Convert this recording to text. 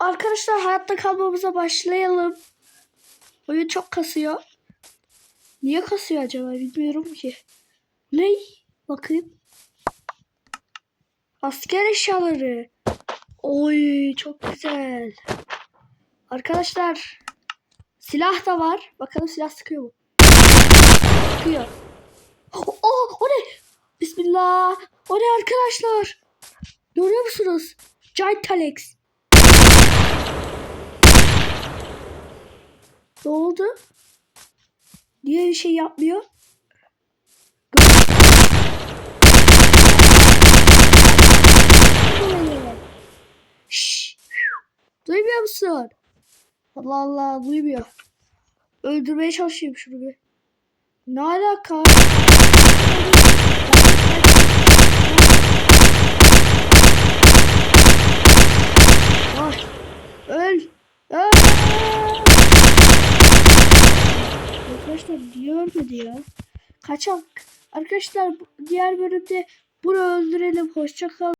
arkadaşlar hayatta kalmamıza başlayalım. Oyun çok kasıyor. Niye kasıyor acaba bilmiyorum ki. Ne? Bakayım. Asker eşyaları. Oy çok güzel. Arkadaşlar silah da var. Bakalım silah sıkıyor mu? Sıkıyor. Oh, o ne? Bismillah. O ne arkadaşlar? Görüyor musunuz? Giant Alex. Ne oldu? Niye bir şey yapmıyor? Şşş. Duymuyor musun? Allah Allah duymuyor. Öldürmeye çalışayım şunu bir. Ne alaka? Öl. Öl. Niye ölmedi ya? Kaçak. Arkadaşlar diğer bölümde bunu öldürelim. Hoşça kal.